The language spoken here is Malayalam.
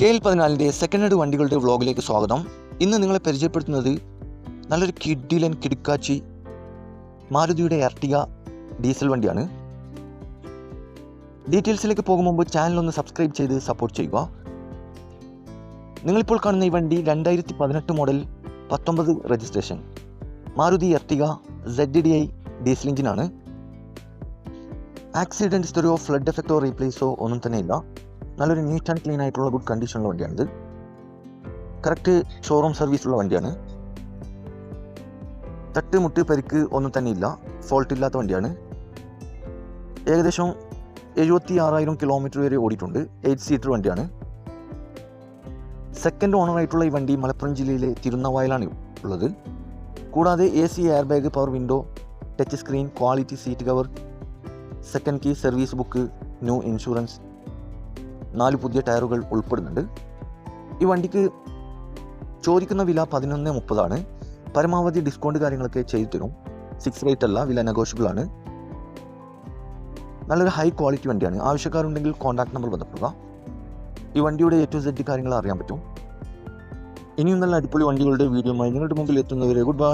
കെ എൽ പതിനാലിന്റെ സെക്കൻഡ് ഹാൻഡ് വണ്ടികളുടെ വ്ളോഗിലേക്ക് സ്വാഗതം. ഇന്ന് നിങ്ങളെ പരിചയപ്പെടുത്തുന്നത് നല്ലൊരു കിഡിലൻ കിടുക്കാച്ചി മാരുതിയുടെ എർട്ടിക ഡീസൽ വണ്ടിയാണ്. ഡീറ്റെയിൽസിലേക്ക് പോകും മുമ്പ് ചാനൽ ഒന്ന് സബ്സ്ക്രൈബ് ചെയ്ത് സപ്പോർട്ട് ചെയ്യുക. നിങ്ങളിപ്പോൾ കാണുന്ന ഈ വണ്ടി രണ്ടായിരത്തി പതിനെട്ട് മോഡൽ പത്തൊമ്പത് registration. Maruti Ertiga Z D I diesel എഞ്ചിനാണ്. ആക്സിഡന്റ് ഹിസ്റ്ററിയോ ഫ്ലഡ് എഫക്റ്റോ റീപ്ലേസോ ഒന്നും തന്നെ ഇല്ല നല്ലൊരു നീറ്റ് ആൻഡ് ക്ലീൻ ആയിട്ടുള്ള ഗുഡ് കണ്ടീഷനുള്ള വണ്ടിയാണിത്. കറക്റ്റ് ഷോറൂം സർവീസ് ഉള്ള വണ്ടിയാണ്. തട്ട് മുട്ട് പരിക്ക് ഒന്നും തന്നെ ഇല്ല. ഫോൾട്ട് ഇല്ലാത്ത വണ്ടിയാണ്. ഏകദേശം എഴുപത്തി ആറായിരം കിലോമീറ്റർ വരെ ഓടിയിട്ടുണ്ട്. എയ്റ്റ് സീറ്റർ വണ്ടിയാണ്. സെക്കൻഡ് ഓണറായിട്ടുള്ള ഈ വണ്ടി മലപ്പുറം ജില്ലയിലെ തിരുനവായിലാണ് ഉള്ളത്. കൂടാതെ A C air bag power window touch screen quality seat cover second key service book new insurance നാല് പുതിയ ടയറുകൾ ഉൾപ്പെടുന്നുണ്ട്. ഈ വണ്ടിക്ക് ചോദിക്കുന്ന വില പതിനൊന്ന് മുപ്പതാണ്. പരമാവധി ഡിസ്കൗണ്ട് കാര്യങ്ങളൊക്കെ ചെയ്തു തരും. സിക്സ് റേറ്റ് അല്ല വില നെഗോഷ്യബിൾ ആണ്. നല്ലൊരു ഹൈ ക്വാളിറ്റി വണ്ടിയാണ്. ആവശ്യക്കാരുണ്ടെങ്കിൽ കോൺടാക്ട് നമ്പർ ബന്ധപ്പെടുക. ഈ വണ്ടിയുടെ എ സെറ്റ് കാര്യങ്ങൾ അറിയാൻ പറ്റും. ഇനിയും നല്ല അടിപൊളി വണ്ടികളുടെ വീഡിയോയുമായി നിങ്ങളുടെ മുമ്പിൽ എത്തുന്നവരെ ഗുഡ് ബൈ